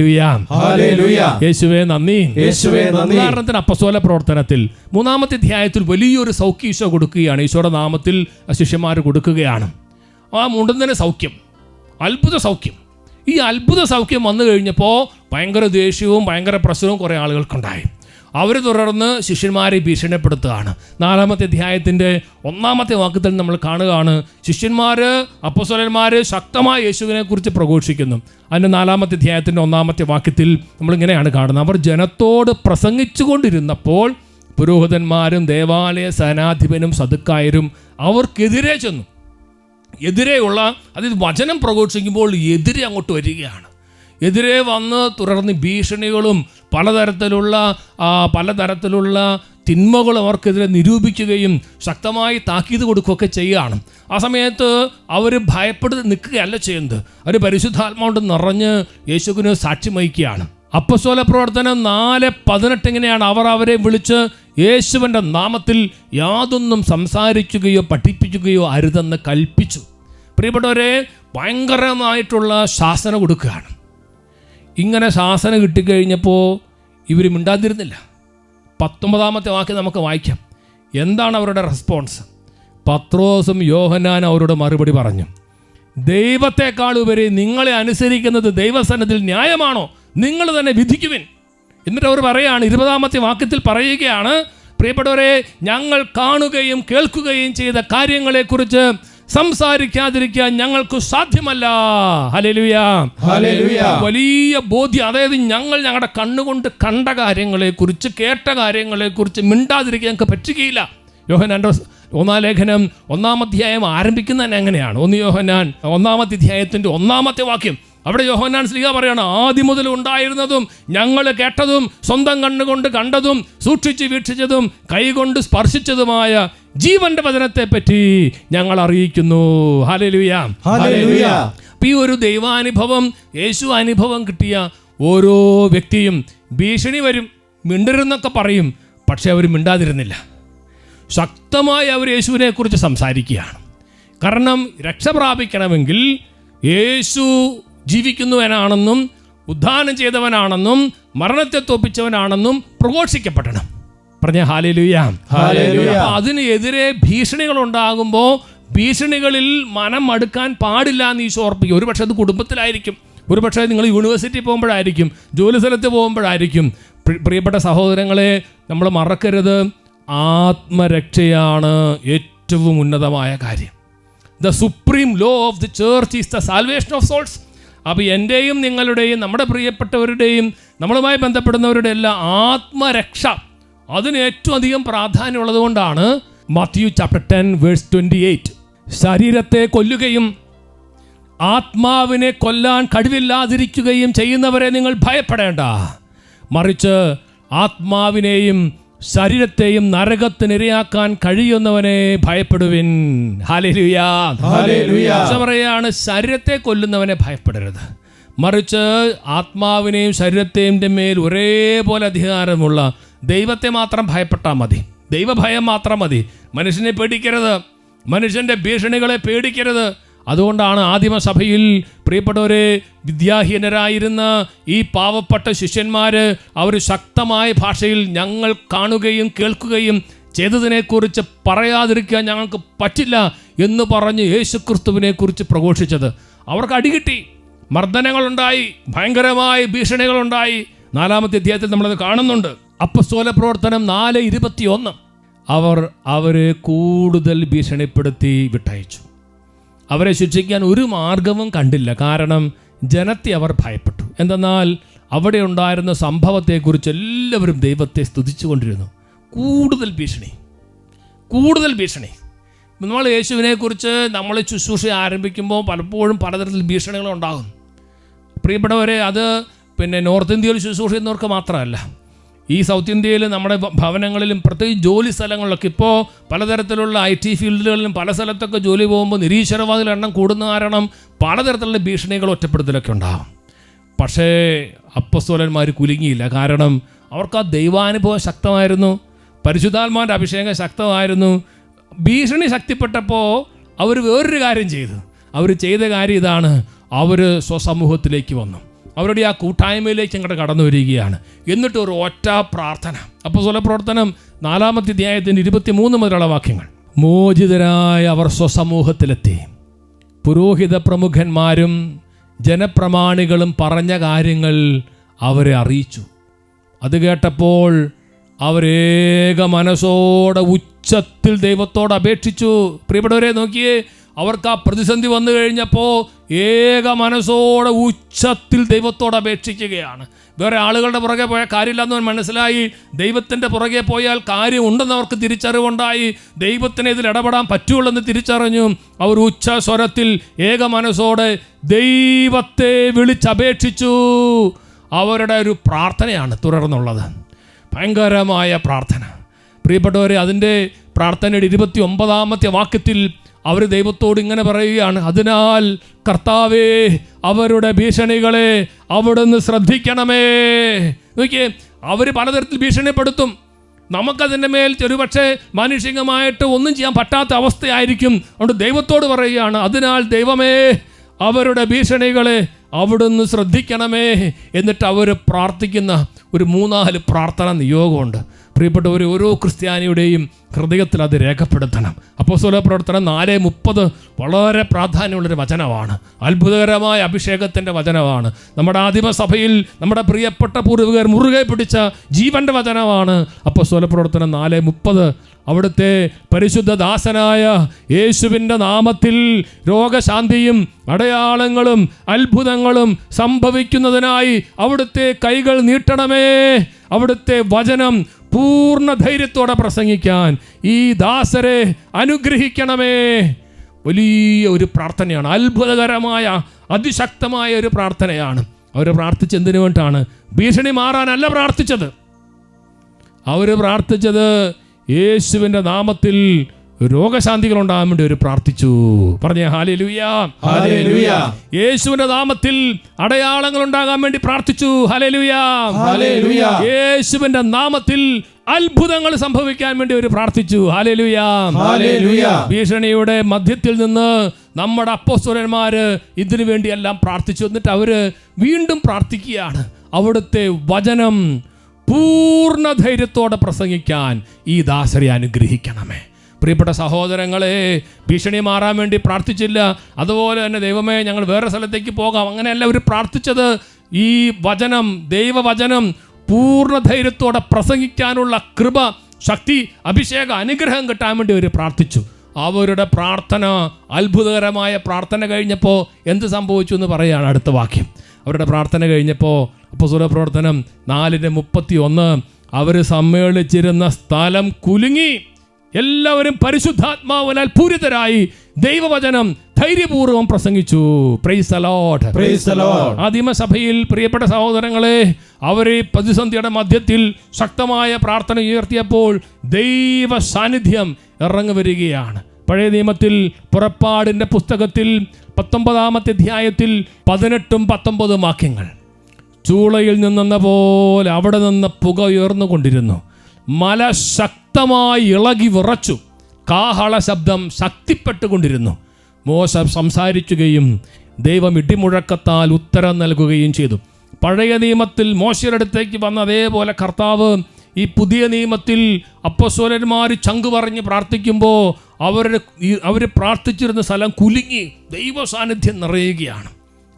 യേശുവേ നന്ദി. യേശുവേ നന്ദി. ഉദാഹരണത്തിന് അപ്പസോല പ്രവർത്തനത്തിൽ മൂന്നാമത്തെ അധ്യായത്തിൽ വലിയൊരു സൗഖ്യ ഈശോ കൊടുക്കുകയാണ്. ഈശോയുടെ നാമത്തിൽ ശിഷ്യന്മാർ കൊടുക്കുകയാണ്. ആ മുണ്ടുന്നതിന് സൗഖ്യം. അത്ഭുത സൗഖ്യം. ഈ അത്ഭുത സൗഖ്യം വന്നു കഴിഞ്ഞപ്പോൾ ഭയങ്കര ദേഷ്യവും ഭയങ്കര പ്രശ്നവും കുറേ ആളുകൾക്കുണ്ടായി. അവർ തുടർന്ന് ശിഷ്യന്മാരെ ഭീഷണിപ്പെടുത്തുകയാണ്. നാലാമത്തെ അധ്യായത്തിന്റെ ഒന്നാമത്തെ വാക്കത്തിൽ നമ്മൾ കാണുകയാണ് ശിഷ്യന്മാർ അപ്പസ്വലന്മാർ ശക്തമായ യേശുവിനെ കുറിച്ച് പ്രഘോഷിക്കുന്നു. അതിന്റെ നാലാമത്തെ അധ്യായത്തിന്റെ ഒന്നാമത്തെ വാക്യത്തിൽ നമ്മളിങ്ങനെയാണ് കാണുന്നത്. അവർ ജനത്തോട് പ്രസംഗിച്ചുകൊണ്ടിരുന്നപ്പോൾ പുരോഹിതന്മാരും ദേവാലയ സേനാധിപനും സതുക്കായരും അവർക്കെതിരെ ചെന്നു. എതിരെയുള്ള അതായത് വചനം പ്രഘോഷിക്കുമ്പോൾ എതിരെ അങ്ങോട്ട് വരികയാണ്. എതിരെ വന്ന് തുടർന്ന് ഭീഷണികളും പലതരത്തിലുള്ള പലതരത്തിലുള്ള തിന്മകളും അവർക്കെതിരെ നിരൂപിക്കുകയും ശക്തമായി താക്കീത് കൊടുക്കുകയൊക്കെ ചെയ്യുകയാണ്. ആ സമയത്ത് അവർ ഭയപ്പെട്ട് നിൽക്കുകയല്ല ചെയ്യുന്നത്. അവർ പരിശുദ്ധാത്മാവോട് നിറഞ്ഞ് യേശുവിന് സാക്ഷ്യം വഹിക്കുകയാണ്. അപ്പസ്വല പ്രവർത്തനം നാല് പതിനെട്ട് ഇങ്ങനെയാണ്. അവർ അവരെ വിളിച്ച് യേശുവിന്റെ നാമത്തിൽ യാതൊന്നും സംസാരിക്കുകയോ പഠിപ്പിക്കുകയോ അരുതെന്ന് കൽപ്പിച്ചു. പ്രിയപ്പെട്ടവരെ ഭയങ്കരമായിട്ടുള്ള ശാസന കൊടുക്കുകയാണ്. ഇങ്ങനെ ശാസന കിട്ടിക്കഴിഞ്ഞപ്പോൾ ഇവർ മിണ്ടാതിരുന്നില്ല. പത്തൊമ്പതാമത്തെ വാക്യം നമുക്ക് വായിക്കാം. എന്താണ് അവരുടെ റെസ്പോൺസ് പത്രോസും യോഹനാൻ അവരോട് മറുപടി പറഞ്ഞു. ദൈവത്തെക്കാൾ ഉപരി നിങ്ങളെ അനുസരിക്കുന്നത് ദൈവസനത്തിൽ ന്യായമാണോ? നിങ്ങൾ തന്നെ വിധിക്കുവിൻ. എന്നിട്ട് അവർ പറയുകയാണ് ഇരുപതാമത്തെ വാക്യത്തിൽ പറയുകയാണ് പ്രിയപ്പെട്ടവരെ ഞങ്ങൾ കാണുകയും കേൾക്കുകയും ചെയ്ത കാര്യങ്ങളെക്കുറിച്ച് സംസാരിക്കാതിരിക്കാൻ ഞങ്ങൾക്ക് സാധ്യമല്ല. ഹലലുയ. വലിയ ബോധ്യം അതായത് ഞങ്ങൾ ഞങ്ങളുടെ കണ്ണുകൊണ്ട് കണ്ട കാര്യങ്ങളെക്കുറിച്ച് കേട്ട കാര്യങ്ങളെക്കുറിച്ച് മിണ്ടാതിരിക്കാൻ ഞങ്ങൾക്ക് പറ്റുകയില്ല. യോഹനാന്റെ ഒന്നാം ലേഖനം ഒന്നാം അധ്യായം ആരംഭിക്കുന്നത് തന്നെ എങ്ങനെയാണ്? ഒന്ന് യോഹനാൻ ഒന്നാമത്തെ അധ്യായത്തിന്റെ ഒന്നാമത്തെ വാക്യം. അവിടെ യോഹനാൻ ശ്രീക പറയാണ് ആദ്യം മുതൽ ഉണ്ടായിരുന്നതും ഞങ്ങൾ കേട്ടതും സ്വന്തം കണ്ണുകൊണ്ട് കണ്ടതും സൂക്ഷിച്ച് വീക്ഷിച്ചതും കൈകൊണ്ട് സ്പർശിച്ചതുമായ ജീവന്റെ വചനത്തെ പറ്റി ഞങ്ങൾ അറിയിക്കുന്നു. ഹാലലുയ ഈ ഒരു ദൈവാനുഭവം യേശു അനുഭവം കിട്ടിയ ഓരോ വ്യക്തിയും ഭീഷണി വരും മിണ്ടരുന്നൊക്കെ പറയും പക്ഷെ അവർ മിണ്ടാതിരുന്നില്ല. ശക്തമായി അവർ യേശുവിനെ കുറിച്ച് സംസാരിക്കുകയാണ്. കാരണം രക്ഷ പ്രാപിക്കണമെങ്കിൽ യേശു ജീവിക്കുന്നവനാണെന്നും ഉദ്ധാനം ചെയ്തവനാണെന്നും മരണത്തെ തോപ്പിച്ചവനാണെന്നും പ്രഘോഷിക്കപ്പെടണം. പറഞ്ഞ ഹാലേലുയ. അതിനെതിരെ ഭീഷണികൾ ഉണ്ടാകുമ്പോൾ ഭീഷണികളിൽ മനം മടുക്കാൻ പാടില്ല എന്ന് ഈശോ ഓർപ്പിക്കും. ഒരു പക്ഷേ അത് കുടുംബത്തിലായിരിക്കും. ഒരു പക്ഷേ നിങ്ങൾ യൂണിവേഴ്സിറ്റി പോകുമ്പോഴായിരിക്കും. ജോലി സ്ഥലത്ത് പോകുമ്പോഴായിരിക്കും. പ്രിയപ്പെട്ട സഹോദരങ്ങളെ നമ്മൾ മറക്കരുത്. ആത്മരക്ഷയാണ് ഏറ്റവും ഉന്നതമായ കാര്യം. The supreme law of the church is the salvation of souls അപ്പോൾ എന്റെയും നിങ്ങളുടെയും നമ്മുടെ പ്രിയപ്പെട്ടവരുടെയും നമ്മളുമായി ബന്ധപ്പെടുന്നവരുടെ എല്ലാം ആത്മരക്ഷ അതിന് ഏറ്റവും അധികം പ്രാധാന്യമുള്ളത് കൊണ്ടാണ് Matthew chapter ten verse twenty eight ശരീരത്തെ കൊല്ലുകയും ആത്മാവിനെ കൊല്ലാൻ കഴിവില്ലാതിരിക്കുകയും ചെയ്യുന്നവരെ നിങ്ങൾ ഭയപ്പെടേണ്ട. മറിച്ച് ആത്മാവിനെയും ശരീരത്തെയും നരകത്തിനിരയാക്കാൻ കഴിയുന്നവനെ ഭയപ്പെടുവിൻ. പറയാണ് ശരീരത്തെ കൊല്ലുന്നവനെ ഭയപ്പെടരുത്. മറിച്ച് ആത്മാവിനെയും ശരീരത്തെയും മേൽ ഒരേപോലെ അധികാരമുള്ള ദൈവത്തെ മാത്രം ഭയപ്പെട്ടാൽ മതി. ദൈവഭയം മാത്രം മതി. മനുഷ്യനെ പേടിക്കരുത്. മനുഷ്യന്റെ ഭീഷണികളെ പേടിക്കരുത്. അതുകൊണ്ടാണ് ആദിമസഭയിൽ പ്രിയപ്പെട്ടവരെ വിദ്യാഹീനരായിരുന്ന ഈ പാവപ്പെട്ട ശിഷ്യന്മാർ അവർ ശക്തമായ ഭാഷയിൽ ഞങ്ങൾ കാണുകയും കേൾക്കുകയും ചെയ്തതിനെക്കുറിച്ച് പറയാതിരിക്കാൻ ഞങ്ങൾക്ക് പറ്റില്ല എന്ന് പറഞ്ഞ് യേശുക്രിസ്തുവിനെക്കുറിച്ച് പ്രഘോഷിച്ചത്. അവർക്ക് അടികിട്ടി. മർദ്ദനങ്ങളുണ്ടായി. ഭയങ്കരമായ ഭീഷണികളുണ്ടായി. നാലാമത്തെ അധ്യായത്തിൽ നമ്മളത് കാണുന്നുണ്ട്. അപ്പസ്തോല പ്രവർത്തനം നാല് ഇരുപത്തിയൊന്ന്. അവർ അവരെ കൂടുതൽ ഭീഷണിപ്പെടുത്തി വിട്ടയച്ചു. അവരെ ശിക്ഷിക്കാൻ ഒരു മാർഗവും കണ്ടില്ല. കാരണം ജനത്തെ അവർ ഭയപ്പെട്ടു. എന്തെന്നാൽ അവിടെ ഉണ്ടായിരുന്ന സംഭവത്തെക്കുറിച്ച് എല്ലാവരും ദൈവത്തെ സ്തുതിച്ചുകൊണ്ടിരുന്നു കൂടുതൽ ഭീഷണി. കൂടുതൽ ഭീഷണി. നമ്മൾ യേശുവിനെക്കുറിച്ച് നമ്മൾ ശുശ്രൂഷ ആരംഭിക്കുമ്പോൾ പലപ്പോഴും പലതരത്തിൽ ഭീഷണികൾ ഉണ്ടാകും. പ്രിയപ്പെട്ടവരെ അത് പിന്നെ നോർത്ത് ഇന്ത്യയിൽ ശുശ്രൂഷ ചെയ്യുന്നവർക്ക് മാത്രമല്ല. ഈ സൗത്ത് ഇന്ത്യയിൽ നമ്മുടെ ഭവനങ്ങളിലും പ്രത്യേകിച്ച് ജോലി സ്ഥലങ്ങളിലൊക്കെ ഇപ്പോൾ പലതരത്തിലുള്ള ഐ ടി ഫീൽഡുകളിലും പല സ്ഥലത്തൊക്കെ ജോലി പോകുമ്പോൾ നിരീശ്വരവാദികളുടെ എണ്ണം കൂടുന്ന കാരണം പലതരത്തിലുള്ള ഭീഷണികൾ ഒറ്റപ്പെടുത്തലൊക്കെ ഉണ്ടാകും പക്ഷേ അപ്പസ്തോലന്മാർ കുലുങ്ങിയില്ല. കാരണം അവർക്ക് ആ ദൈവാനുഭവം ശക്തമായിരുന്നു. പരിശുദ്ധാത്മാവിന്റെ അഭിഷേകം ശക്തമായിരുന്നു. ഭീഷണി ശക്തിപ്പെട്ടപ്പോൾ അവർ വേറൊരു കാര്യം ചെയ്തു. അവർ ചെയ്ത കാര്യം ഇതാണ്. അവർ സ്വസമൂഹത്തിലേക്ക് വന്നു. അവരുടെ ആ കൂട്ടായ്മയിലേക്ക് അങ്ങോട്ട് കടന്നു വരികയാണ്. എന്നിട്ട് ഒരു ഒറ്റ പ്രാർത്ഥന. അപ്പോൾ സ്വല പ്രവർത്തനം നാലാമത്തെ അധ്യായത്തിന്റെ ഇരുപത്തി മൂന്ന് മുതലുള്ള വാക്യങ്ങൾ. മോചിതരായ അവർ സ്വസമൂഹത്തിലെത്തി. പുരോഹിത പ്രമുഖന്മാരും ജനപ്രമാണികളും പറഞ്ഞ കാര്യങ്ങൾ അവരെ അറിയിച്ചു. അത് കേട്ടപ്പോൾ അവരേക മനസ്സോടെ ഉച്ചത്തിൽ ദൈവത്തോട് അപേക്ഷിച്ചു. പ്രിയപ്പെട്ടവരെ നോക്കിയേ അവർക്ക് ആ പ്രതിസന്ധി വന്നു കഴിഞ്ഞപ്പോൾ ഏക മനസ്സോടെ ഉച്ചത്തിൽ ദൈവത്തോട് അപേക്ഷിക്കുകയാണ്. വേറെ ആളുകളുടെ പുറകെ പോയാൽ കാര്യമില്ലെന്ന് മനസ്സിലായി. ദൈവത്തിന്റെ പുറകെ പോയാൽ കാര്യം ഉണ്ടെന്ന് അവർക്ക് തിരിച്ചറിവുണ്ടായി. ദൈവത്തിന് ഇതിൽ ഇടപെടാൻ പറ്റുള്ളെന്ന് തിരിച്ചറിഞ്ഞു. അവർ ഉച്ച സ്വരത്തിൽ ഏക മനസ്സോടെ ദൈവത്തെ വിളിച്ചപേക്ഷിച്ചു. അവരുടെ ഒരു പ്രാർത്ഥനയാണ് തുടർന്നുള്ളത്. ഭയങ്കരമായ പ്രാർത്ഥന. പ്രിയപ്പെട്ടവരെ അതിന്റെ പ്രാർത്ഥനയുടെ ഇരുപത്തി ഒമ്പതാമത്തെ വാക്യത്തിൽ അവർ ദൈവത്തോട് ഇങ്ങനെ പറയുകയാണ് അതിനാൽ കർത്താവേ അവരുടെ ഭീഷണികളെ അവിടുന്ന് ശ്രദ്ധിക്കണമേ. നോക്കിയേ അവർ പലതരത്തിൽ ഭീഷണിപ്പെടുത്തും. നമുക്കതിന്റെ മേൽ ഒരുപക്ഷെ മാനുഷികമായിട്ട് ഒന്നും ചെയ്യാൻ പറ്റാത്ത അവസ്ഥയായിരിക്കും. അതുകൊണ്ട് ദൈവത്തോട് പറയുകയാണ് അതിനാൽ ദൈവമേ അവരുടെ ഭീഷണികളെ അവിടുന്ന് ശ്രദ്ധിക്കണമേ. എന്നിട്ട് അവർ പ്രാർത്ഥിക്കുന്ന ഒരു മൂന്നാൽ പ്രാർത്ഥന നിയോഗമുണ്ട്. പ്രിയപ്പെട്ടവർ ഓരോ ക്രിസ്ത്യാനിയുടെയും ഹൃദയത്തിൽ അത് രേഖപ്പെടുത്തണം. അപ്പോൾ സ്വല പ്രവർത്തനം നാല് മുപ്പത് വളരെ പ്രാധാന്യമുള്ളൊരു വചനമാണ്. അത്ഭുതകരമായ അഭിഷേകത്തിന്റെ വചനമാണ്. നമ്മുടെ ആദിമസഭയിൽ നമ്മുടെ പ്രിയപ്പെട്ട പൂർവികർ മുറുകെ പിടിച്ച ജീവന്റെ വചനമാണ് അപ്പോൾ സ്വല പ്രവർത്തനം നാല് മുപ്പത്. അവിടുത്തെ പരിശുദ്ധ ദാസനായ യേശുവിന്റെ നാമത്തിൽ രോഗശാന്തിയും അടയാളങ്ങളും അത്ഭുതങ്ങളും സംഭവിക്കുന്നതിനായി അവിടുത്തെ കൈകൾ നീട്ടണമേ. അവിടുത്തെ വചനം പൂർണ ധൈര്യത്തോടെ പ്രസംഗിക്കാൻ ഈ ദാസരെ അനുഗ്രഹിക്കണമേ. വലിയ ഒരു പ്രാർത്ഥനയാണ്. അത്ഭുതകരമായ അതിശക്തമായ ഒരു പ്രാർത്ഥനയാണ്. അവർ പ്രാർത്ഥിച്ചെന്തിനു വേണ്ടിയിട്ടാണ്? ഭീഷണി മാറാനല്ല പ്രാർത്ഥിച്ചത്. അവർ പ്രാർത്ഥിച്ചത് യേശുവിന്റെ നാമത്തിൽ രോഗശാന്തികൾ ഉണ്ടാകാൻ വേണ്ടി ഒരു പ്രാർത്ഥിച്ചു. പറഞ്ഞേ ഹാലേ ഹല്ലേലൂയ. യേശുവിന്റെ നാമത്തിൽ അടയാളങ്ങൾ ഉണ്ടാകാൻ വേണ്ടി പ്രാർത്ഥിച്ചു. ഹല്ലേലൂയ. യേശുവിന്റെ നാമത്തിൽ അത്ഭുതങ്ങൾ സംഭവിക്കാൻ വേണ്ടി ഒരു പ്രാർത്ഥിച്ചു. ഹല്ലേലൂയ. ഭീഷണിയുടെ മധ്യത്തിൽ നിന്ന് നമ്മുടെ അപ്പോസ്തലന്മാര് ഇതിനു വേണ്ടിയെല്ലാം പ്രാർത്ഥിച്ചു. എന്നിട്ട് അവർ വീണ്ടും പ്രാർത്ഥിക്കുകയാണ്. അവിടുത്തെ വചനം പൂർണ ധൈര്യത്തോടെ പ്രസംഗിക്കാൻ ഈ ദാസരെ അനുഗ്രഹിക്കണമേ. പ്രിയപ്പെട്ട സഹോദരങ്ങളെ ഭീഷണി മാറാൻ വേണ്ടി പ്രാർത്ഥിച്ചില്ല. അതുപോലെ തന്നെ ദൈവമേ ഞങ്ങൾ വേറെ സ്ഥലത്തേക്ക് പോകാം. അങ്ങനെയല്ല അവർ പ്രാർത്ഥിച്ചത്. ഈ വചനം ദൈവവചനം പൂർണ ധൈര്യത്തോടെ പ്രസംഗിക്കാനുള്ള കൃപ ശക്തി അഭിഷേക അനുഗ്രഹം കിട്ടാൻ വേണ്ടി അവർ പ്രാർത്ഥിച്ചു. അവരുടെ പ്രാർത്ഥന അത്ഭുതകരമായ പ്രാർത്ഥന കഴിഞ്ഞപ്പോൾ എന്ത് സംഭവിച്ചു എന്ന് പറയുകയാണ് അടുത്ത വാക്യം. അവരുടെ പ്രാർത്ഥന കഴിഞ്ഞപ്പോൾ അപ്പോൾ പ്രവർത്തനം നാലിന് മുപ്പത്തി ഒന്ന് അവർ സമ്മേളിച്ചിരുന്ന സ്ഥലം കുലുങ്ങി. എല്ലാവരും പരിശുദ്ധാത്മാവിനാൽ പൂരിതരായി ദൈവവചനം ധൈര്യപൂർവം പ്രസംഗിച്ചു. Praise a lot Lord. ആദിമസഭയിൽ പ്രിയപ്പെട്ട സഹോദരങ്ങളെ അവരെ പ്രതിസന്ധിയുടെ മധ്യത്തിൽ ശക്തമായ പ്രാർത്ഥന ഉയർത്തിയപ്പോൾ ദൈവ സാന്നിധ്യം ഇറങ്ങി വരികയാണ് പഴയ നിയമത്തിൽ പുറപ്പാടിന്റെ പുസ്തകത്തിൽ പത്തൊമ്പതാമത്തെ അധ്യായത്തിൽ പതിനെട്ടും പത്തൊമ്പതും വാക്യങ്ങൾ. ചൂളയിൽ നിന്നെന്ന പോലെ അവിടെ നിന്ന് പുക ഉയർന്നുകൊണ്ടിരുന്നു. മല ശക്തമായി ഇളകി വിറച്ചു. കാഹള ശബ്ദം ശക്തിപ്പെട്ടുകൊണ്ടിരുന്നു. മോശ സംസാരിക്കുകയും ദൈവം ഇടിമുഴക്കത്താൽ ഉത്തരം നൽകുകയും ചെയ്തു. പഴയ നിയമത്തിൽ മോശയുടെ അടുത്തേക്ക് വന്ന അതേപോലെ കർത്താവ് ഈ പുതിയ നിയമത്തിൽ അപ്പസ്വലന്മാർ ചങ്ക് പറഞ്ഞ് പ്രാർത്ഥിക്കുമ്പോൾ അവരുടെ അവർ പ്രാർത്ഥിച്ചിരുന്ന സ്ഥലം കുലുങ്ങി ദൈവ സാന്നിധ്യം നിറയുകയാണ്.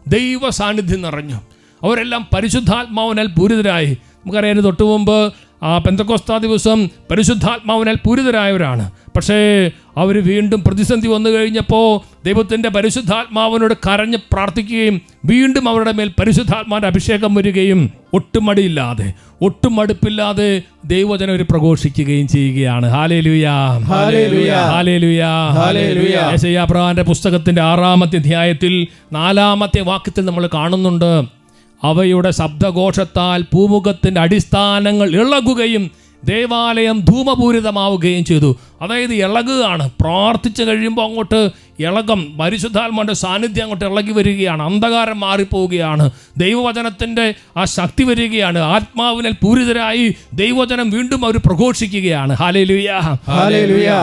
ദൈവ സാന്നിധ്യം നിറഞ്ഞു. അവരെല്ലാം പരിശുദ്ധാത്മാവിനാൽ പൂരിതരായി. നമുക്കറിയാം തൊട്ടുമുമ്പ് തൊട്ടു മുമ്പ് ആ പെന്തക്കോസ്താ ദിവസം പരിശുദ്ധാത്മാവിനാൽ പൂരിതരായവരാണ്. പക്ഷേ അവർ വീണ്ടും പ്രതിസന്ധി വന്നു കഴിഞ്ഞപ്പോൾ ദൈവത്തിന്റെ പരിശുദ്ധാത്മാവിനോട് കരഞ്ഞ് പ്രാർത്ഥിക്കുകയും വീണ്ടും അവരുടെ മേൽ പരിശുദ്ധാത്മാവിന്റെ അഭിഷേകം വരികയും ഒട്ടും മടിയില്ലാതെ ഒട്ടും മടുപ്പില്ലാതെ ദൈവജനം അവർ പ്രഘോഷിക്കുകയും ചെയ്യുകയാണ്. ഹാലേലുയാ. പുസ്തകത്തിന്റെ ആറാമത്തെ അധ്യായത്തിൽ നാലാമത്തെ വാക്യത്തിൽ നമ്മൾ കാണുന്നുണ്ട്. അവയുടെ ശബ്ദഘോഷത്താൽ പൂമുഖത്തിന്റെ അടിസ്ഥാനങ്ങൾ ഇളകുകയും ദേവാലയം ധൂമപൂരിതമാവുകയും ചെയ്തു. അതായത് ഇളകുകയാണ്. പ്രാർത്ഥിച്ചു കഴിയുമ്പോൾ അങ്ങോട്ട് ഇളകം പരിശുദ്ധാത്മാന്റെ സാന്നിധ്യം അങ്ങോട്ട് ഇളകി വരികയാണ്. അന്ധകാരം മാറിപ്പോവുകയാണ്. ദൈവവചനത്തിന്റെ ആ ശക്തി വരികയാണ്. ആത്മാവിനാൽ പൂരിതരായി ദൈവവചനം വീണ്ടും അവർ പ്രഘോഷിക്കുകയാണ്. ഹാലേ.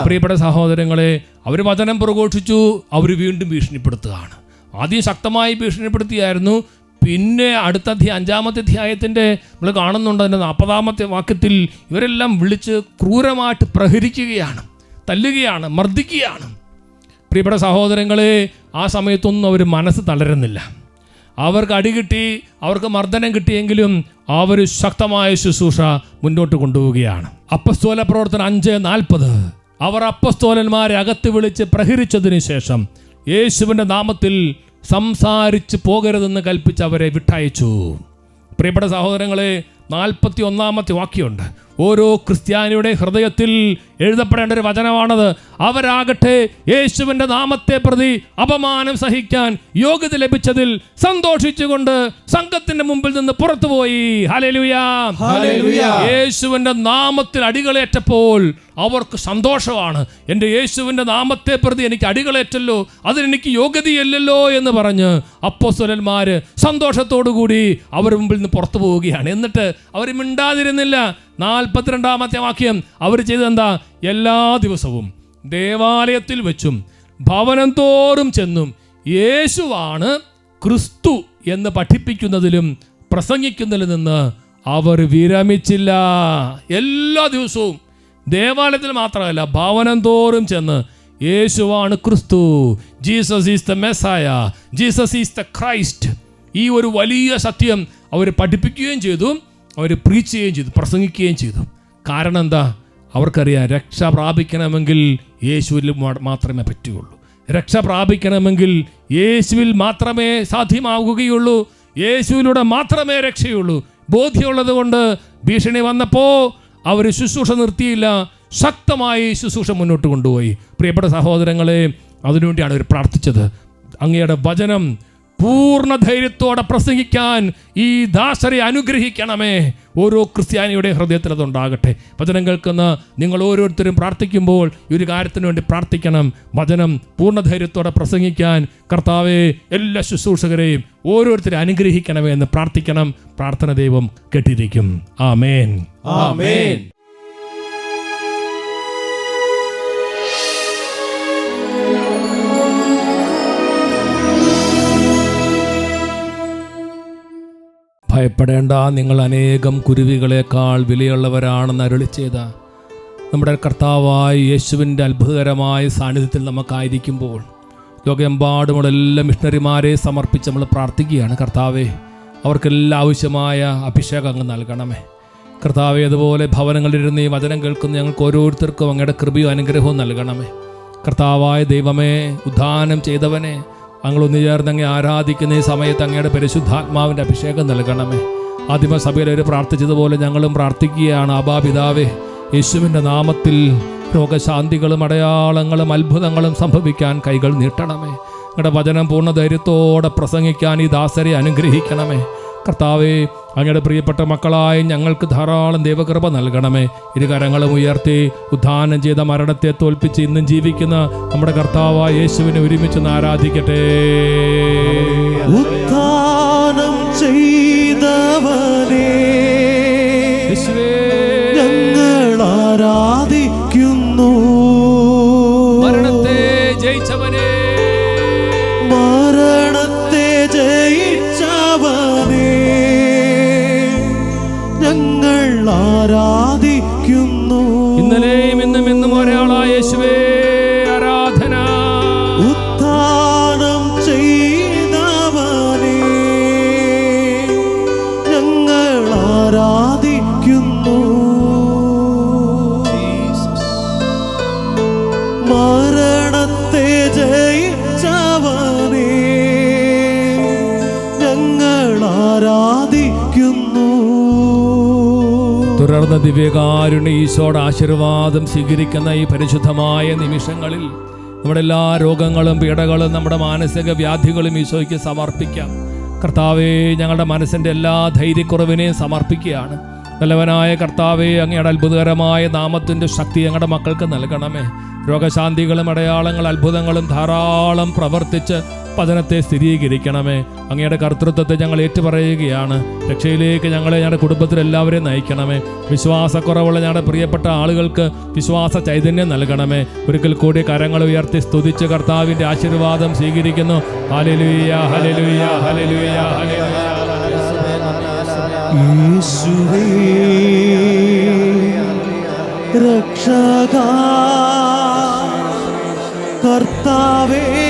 പ്രിയപ്പെട്ട സഹോദരങ്ങളെ അവർ വചനം പ്രഘോഷിച്ചു അവർ വീണ്ടും ഭീഷണിപ്പെടുത്തുകയാണ്. ആദ്യം ശക്തമായി ഭീഷണിപ്പെടുത്തിയായിരുന്നു. പിന്നെ അടുത്ത അഞ്ചാമത്തെ അധ്യായത്തിന്റെ നമ്മൾ കാണുന്നുണ്ട് അതിന്റെ നാൽപ്പതാമത്തെ വാക്യത്തിൽ ഇവരെല്ലാം വിളിച്ച് ക്രൂരമായിട്ട് പ്രഹരിക്കുകയാണ് തല്ലുകയാണ് മർദ്ദിക്കുകയാണ്. പ്രിയപ്പെട്ട സഹോദരങ്ങളെ ആ സമയത്തൊന്നും അവർ മനസ്സ് തളരുന്നില്ല. അവർക്ക് അടി കിട്ടി അവർക്ക് മർദ്ദനം കിട്ടിയെങ്കിലും അവർ ശക്തമായ ശുശ്രൂഷ മുന്നോട്ട് കൊണ്ടുപോവുകയാണ്. അപ്പസ്തോല പ്രവർത്തനം അഞ്ച് നാൽപ്പത്. അവർ അപ്പസ്തോലന്മാരെ അകത്ത് വിളിച്ച് പ്രഹരിച്ചതിന് ശേഷം യേശുവിന്റെ നാമത്തിൽ സംസാരിച്ച് പോകരുതെന്ന് കൽപ്പിച്ച് അവരെ വിട്ടയച്ചു. പ്രിയപ്പെട്ട സഹോദരങ്ങളെ നാൽപ്പത്തി ഒന്നാമത്തെ വാക്യമുണ്ട്. ഓരോ ക്രിസ്ത്യാനിയുടെ ഹൃദയത്തിൽ എഴുതപ്പെടേണ്ട ഒരു വചനമാണത്. അവരാകട്ടെ യേശുവിന്റെ നാമത്തെ പ്രതി അപമാനം സഹിക്കാൻ യോഗ്യത ലഭിച്ചതിൽ സന്തോഷിച്ചുകൊണ്ട് സംഘത്തിന്റെ മുമ്പിൽ നിന്ന് പുറത്തുപോയി. യേശുവിന്റെ നാമത്തിൽ അടികളേറ്റപ്പോൾ അവർക്ക് സന്തോഷമാണ്. എന്റെ യേശുവിന്റെ നാമത്തെ പ്രതി എനിക്ക് അടികളേറ്റല്ലോ അതിനെനിക്ക് യോഗ്യതയില്ലല്ലോ എന്ന് പറഞ്ഞ് അപ്പോസ്വലന്മാർ സന്തോഷത്തോടു കൂടി അവർ മുമ്പിൽ നിന്ന് പുറത്തു പോവുകയാണ്. എന്നിട്ട് അവർ മിണ്ടാതിരുന്നില്ല. നാൽപ്പത്തിരണ്ടാമത്തെ വാക്യം. അവർ ചെയ്തെന്താ എല്ലാ ദിവസവും ദേവാലയത്തിൽ വെച്ചും ഭവനം തോറും ചെന്നും യേശുവാണ് ക്രിസ്തു എന്ന് പഠിപ്പിക്കുന്നതിലും പ്രസംഗിക്കുന്നതിൽ നിന്ന് അവർ വിരമിച്ചില്ല. എല്ലാ ദിവസവും ദേവാലയത്തിൽ മാത്രമല്ല ഭവനം തോറും ചെന്ന് യേശുവാണ് ക്രിസ്തു. Jesus is the Messiah Jesus is the Christ. ഈ ഒരു വലിയ സത്യം അവർ പഠിപ്പിക്കുകയും ചെയ്തു. അവർ പ്രീച്ച് ചെയ്യുകയും ചെയ്തു പ്രസംഗിക്കുകയും ചെയ്തു. കാരണം എന്താ? അവർക്കറിയാം രക്ഷ പ്രാപിക്കണമെങ്കിൽ യേശുവിൽ മാത്രമേ പറ്റുകയുള്ളൂ. രക്ഷ പ്രാപിക്കണമെങ്കിൽ യേശുവിൽ മാത്രമേ സാധ്യമാവുകയുള്ളൂ. യേശുവിലൂടെ മാത്രമേ രക്ഷയുള്ളൂ. ബോധ്യമുള്ളത് കൊണ്ട് ഭീഷണി വന്നപ്പോൾ അവർ ശുശ്രൂഷ നിർത്തിയില്ല. ശക്തമായി ശുശ്രൂഷ മുന്നോട്ട് കൊണ്ടുപോയി. പ്രിയപ്പെട്ട സഹോദരങ്ങളെ അതിനുവേണ്ടിയാണ് അവർ പ്രാർത്ഥിച്ചത്. അങ്ങയുടെ വചനം പൂർണ ധൈര്യത്തോടെ പ്രസംഗിക്കാൻ ഈ ദാസരെ അനുഗ്രഹിക്കണമേ. ഓരോ ക്രിസ്ത്യാനിയുടെ ഹൃദയത്തിൽ അതുണ്ടാകട്ടെ. വചനം കേൾക്കുന്ന നിങ്ങൾ ഓരോരുത്തരും പ്രാർത്ഥിക്കുമ്പോൾ ഈ ഒരു കാര്യത്തിന് വേണ്ടി പ്രാർത്ഥിക്കണം. വചനം പൂർണ ധൈര്യത്തോടെ പ്രസംഗിക്കാൻ കർത്താവെ എല്ലാ ശുശ്രൂഷകരെയും ഓരോരുത്തരും അനുഗ്രഹിക്കണമേ എന്ന് പ്രാർത്ഥിക്കണം. പ്രാർത്ഥന ദൈവം കേട്ടിരിക്കും. ആമേൻ. ആമേൻ. ഭയപ്പെടേണ്ട. നിങ്ങൾ അനേകം കുരുവികളെക്കാൾ വിലയുള്ളവരാണെന്ന് അരുളി ചെയ്ത നമ്മുടെ കർത്താവായ യേശുവിന്റെ അത്ഭുതകരമായ സാന്നിധ്യത്തിൽ നമുക്കായിരിക്കുമ്പോൾ ലോകമെമ്പാടുമുള്ള എല്ലാ മിഷണറിമാരെ സമർപ്പിച്ച് നമ്മൾ പ്രാർത്ഥിക്കുകയാണ്. കർത്താവെ അവർക്കെല്ലാം ആവശ്യമായ അഭിഷേകം അങ്ങ് നൽകണമേ. കർത്താവെ അതുപോലെ ഭവനങ്ങളിലിരുന്ന് ഈ വചനം കേൾക്കുന്ന ഞങ്ങൾക്ക് ഓരോരുത്തർക്കും അങ്ങയുടെ കൃപയും അനുഗ്രഹവും നൽകണമേ. കർത്താവായ ദൈവമേ ഉദ്ധാനം ചെയ്തവനെ ഞങ്ങളൊന്നു ചേർന്ന് അങ്ങേ ആരാധിക്കുന്ന ഈ സമയത്ത് അങ്ങയുടെ പരിശുദ്ധാത്മാവിന്റെ അഭിഷേകം നൽകണമേ. ആദിമസഭയിൽ പ്രാർത്ഥിച്ചതുപോലെ ഞങ്ങളും പ്രാർത്ഥിക്കുകയാണ്. അബാ പിതാവേ യേശുവിന്റെ നാമത്തിൽ രോഗശാന്തികളും അടയാളങ്ങളും അത്ഭുതങ്ങളും സംഭവിക്കാൻ കൈകൾ നീട്ടണമേ. നിങ്ങളുടെ വചനം പൂർണ ധൈര്യത്തോടെ പ്രസംഗിക്കാൻ ഈ ദാസരെ അനുഗ്രഹിക്കണമേ. കർത്താവെ അങ്ങയുടെ പ്രിയപ്പെട്ട മക്കളായി ഞങ്ങൾക്ക് ധാരാളം ദൈവകൃപ നൽകണമേ. ഇരുകരങ്ങളും ഉയർത്തി ഉദ്ധാനം ചെയ്ത മരണത്തെ തോൽപ്പിച്ച് ഇന്നും ജീവിക്കുന്ന നമ്മുടെ കർത്താവായ യേശുവിനെ ഒരുമിച്ച് ആരാധിക്കട്ടെ. ഉദ്ധാനം ചെയ്തവനെ ദിവ്യകാരുണ്യ ഈശോയുടെ ആശീർവാദം സ്വീകരിക്കുന്ന ഈ പരിശുദ്ധമായ നിമിഷങ്ങളിൽ നമ്മുടെ എല്ലാ രോഗങ്ങളും പീഡകളും നമ്മുടെ മാനസിക വ്യാധികളും ഈശോയ്ക്ക് സമർപ്പിക്കാം. കർത്താവെ ഞങ്ങളുടെ മനസ്സിന്റെ എല്ലാ ധൈര്യക്കുറവിനെയും സമർപ്പിക്കുകയാണ്. നല്ലവനായ കർത്താവെ അങ്ങയുടെ അത്ഭുതകരമായ നാമത്തിന്റെ ശക്തി ഞങ്ങളുടെ മക്കൾക്ക് നൽകണമേ. രോഗശാന്തികളും അടയാളങ്ങളും അത്ഭുതങ്ങളും ധാരാളം പ്രവർത്തിച്ച് പതനത്തെ സ്ഥിരീകരിക്കണമേ. അങ്ങയുടെ കർത്തൃത്വത്തെ ഞങ്ങൾ ഏറ്റുപറയുകയാണ്. രക്ഷയിലേക്ക് ഞങ്ങളെ ഞങ്ങളുടെ കുടുംബത്തിലെല്ലാവരെയും നയിക്കണമേ. വിശ്വാസക്കുറവുള്ള ഞങ്ങളുടെ പ്രിയപ്പെട്ട ആളുകൾക്ക് വിശ്വാസ ചൈതന്യം നൽകണമേ. ഒരിക്കൽ കൂടി കരങ്ങൾ ഉയർത്തി സ്തുതിച്ച് കർത്താവിന്റെ ആശീർവാദം സ്വീകരിക്കുന്നു. രക്ഷക കർത്താവേ.